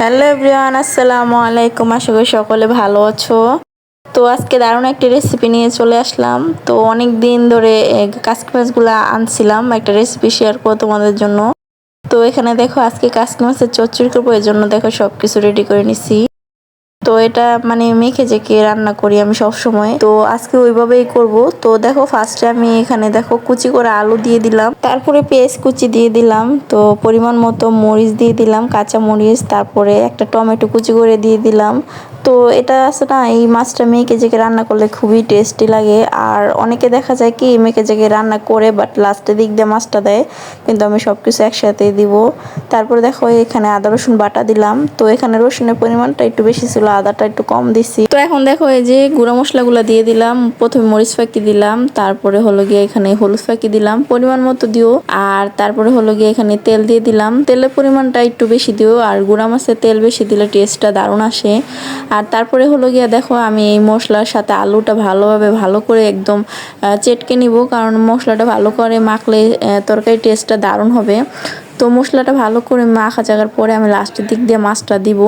Hello everyone, আসসালামু আলাইকুম। আশা করি সকলে ভালো আছো। তো আজকে দারুণ একটি রেসিপি নিয়ে চলে আসলাম। তো অনেক দিন ধরে কাসকিমাসগুলো আনছিলাম, একটা রেসিপি শেয়ার করব তোমাদের জন্য। তো এখানে দেখো, আজকে কাসকিমাসের চচ্চড়ি করব, এর জন্য দেখো সব কিছু রেডি করে নিছি। তো এটা মানে মেখে জেকে রান্না করি আমি সব সময় তো আজকে ওইভাবেই করব। তো দেখো ফার্স্টে আমি এখানে দেখো কুচি করে আলু দিয়ে দিলাম। তারপরে পেঁয়াজ কুচি দিয়ে দিলাম। তো পরিমাণ মতো মরিচ দিয়ে দিলাম, কাঁচা মরিচ, তারপরে একটা টমেটো কুচি করে দিয়ে দিলাম। তো এটা আছে না, এই মাছটা মেয়েকে জেগে রান্না করলে খুবই টেস্টি লাগে। আর অনেকে দেখা যায় কি, মেয়েকে জেগে রান্না করে বাট লাস্টের দিক দিয়ে মাছটা দেয়, কিন্তু আমি সব কিছু একসাথে দিব। তারপরে দেখো, এখানে আদা, রসুন বাটা দিলাম। তো এখানে রসুনের পরিমাণটা একটু বেশি ছিল, আদাটা একটু কম দিছি। তো এখন দেখো, এই যে গুঁড়া মশলাগুলো দিয়ে দিলাম, প্রথমে মরিচ ফাঁকি দিলাম, তারপরে হলো গিয়ে এখানে হলুদ ফাঁকি দিলাম, পরিমাণ মতো দিও। আর তারপরে হলো গিয়ে এখানে তেল দিয়ে দিলাম। তেলের পরিমাণটা একটু বেশি দিও, আর গুঁড়া মাছের তেল বেশি দিলে টেস্টটা দারুণ আসে। আর তারপরে হলো গিয়া দেখো, আমি এই মশলার সাথে আলুটা ভালোভাবে ভালো করে একদম চেটকে নিব। কারণ মশলাটা ভালো করে মাখলে তরকারি টেস্টটা দারুণ হবে। তো মশলাটা ভালো করে মাখা জাগার পরে আমি লাস্টের দিক দিয়ে মাছটা দিব।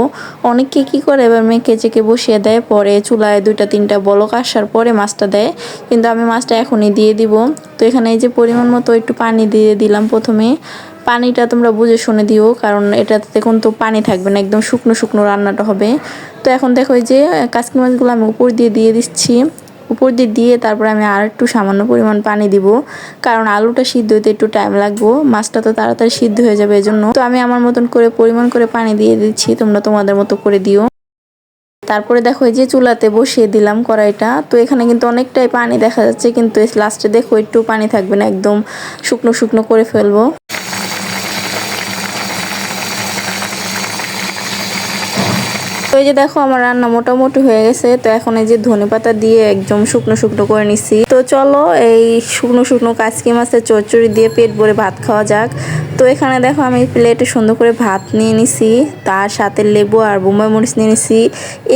অনেকে কি করে, এবার মেখে চেকে বসিয়ে দেয়। পরে চুলায় দুইটা তিনটা বলক আসার পরে মাছটা দেয়। কিন্তু আমি মাছটা এখনই দিয়ে দিব। তো এখানে এই যে পরিমাণ মতো একটু পানি দিয়ে দিলাম প্রথমে। পানিটা তোমরা বুঝে শুনে দিও, কারণ এটাতে দেখুন তো পানি থাকবে না, একদম শুকনো শুকনো রান্নাটা হবে। তো এখন দেখো যে কাসকি মাছগুলো আমি উপর দিয়ে দিয়ে দিচ্ছি। উপর দিয়ে দিয়ে তারপরে আমি আর একটু সামান্য পরিমাণ পানি দিব। কারণ আলুটা সিদ্ধ হতে একটু টাইম লাগবো। মাছটা তো তাড়াতাড়ি সিদ্ধ হয়ে যাবে এজন্য। তো আমি আমার মতন করে পরিমাণ করে পানি দিয়ে দিচ্ছি। তোমরা তোমাদের মতো করে দিও। তারপরে দেখো এই যে চুলাতে বসিয়ে দিলাম কড়াইটা। তো এখানে কিন্তু অনেকটাই পানি দেখা যাচ্ছে। কিন্তু লাস্টে দেখো একটু পানি থাকবে না। একদম শুকনো শুকনো করে ফেলব। তো এই যে দেখো, আমার রান্না মোটামুটি হয়ে গেছে। তো এখন এই যে ধনে পাতা দিয়ে একদম শুকনো শুকনো করে নিছি। তো চলো এই শুকনো শুকনো কাচকি মাছের চচ্চড়ি দিয়ে পেট ভরে ভাত খাওয়া যাক। তো এখানে দেখো আমি প্লেটে সুন্দর করে ভাত নিয়ে নিছি, তার সাথে লেবু আর বোম্বাই মরিচ নিয়ে নিছি।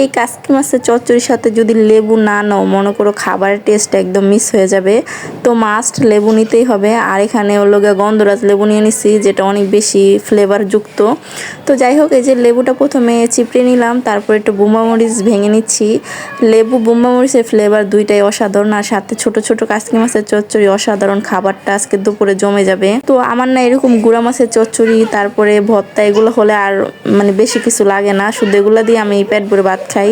এই কাচকি মাছের চচ্চড়ির সাথে যদি লেবু না নাও, মনে করো খাবারের টেস্ট একদম মিস হয়ে যাবে। তো মাস্ট লেবু নিতেই হবে। আর এখানে ওর হলো গন্ধরাজ লেবু নিয়ে নিছি, যেটা অনেক বেশি ফ্লেভার যুক্ত তো যাই হোক, এই যে লেবুটা প্রথমে চিপড়ে নিলাম, তারপর একটু বোম্বা মরিচ ভেঙে নিচ্ছি। লেবু বোম্বা মরিচের ফ্লেভার দুইটাই অসাধারণ, আর সাথে ছোট ছোট কাসকি মাছের চচ্চড়ি অসাধারণ খাবারটা আজকে দুপুরে জমে যাবে। তো আমার না এরকম গুঁড়া মাছের চচ্চড়ি, তারপরে ভর্তা, এগুলো হলে আর মানে বেশি কিছু লাগে না। শুধু এগুলো দিয়ে আমি পেট ভরে ভাত খাই।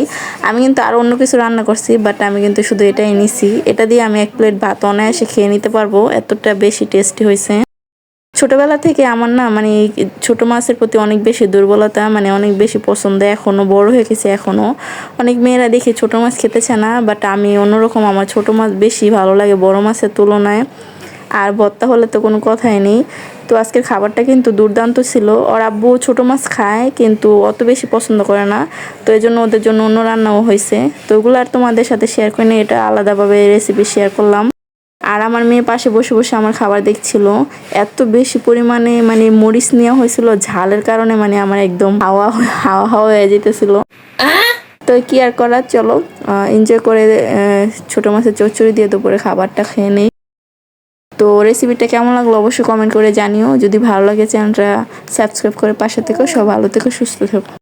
আমি কিন্তু আর অন্য কিছু রান্না করছি বাট আমি কিন্তু শুধু এটাই নিছি। এটা দিয়ে আমি এক প্লেট ভাত অনায়াসে খেয়ে নিতে পারব। এতটা বেশি টেস্টি হয়েছে। ছোটবেলা থেকে আমার না মানে ছোট মাছের প্রতি অনেক বেশি দুর্বলতা মানে অনেক বেশি পছন্দ এখনও বড় হয়ে গেছে এখনও অনেক মেয়েরা দেখি ছোট মাছ খেতেছে না বাট আমি অন্যরকম আমার ছোট মাছ বেশি ভালো লাগে বড় মাছের তুলনায়। আর ভর্তা হলে তো কোনো কথাই নেই। তো আজকের খাবারটা কিন্তু দুর্দান্ত ছিল। ওর আব্বু ছোটো মাছ খায়, কিন্তু অত বেশি পছন্দ করে না। তো এই জন্য ওদের জন্য অন্য রান্নাও হয়েছে। তো ওগুলো আর তোমাদের সাথে শেয়ার করে এটা আলাদাভাবে রেসিপি শেয়ার করলাম। আর আমার মেয়ে পাশে বসে বসে আমার খাবার দেখছিল। এত বেশি পরিমাণে মানে মরিচ নেওয়া হয়েছিল, ঝালের কারণে মানে আমার একদম হাওয়া হাওয়া হাওয়া হয়ে যেতেছিল। তো কি আর করার, চলো এনজয় করে ছোটো মাছের চচ্চড়ি দিয়ে দুপুরে খাবারটা খেয়ে নেই। তো রেসিপিটা কেমন লাগল অবশ্যই কমেন্ট করে জানিও। যদি ভালো লাগে চ্যানেলটা সাবস্ক্রাইব করে পাশে থেকো সব ভালো থেকো, সুস্থ থেকো।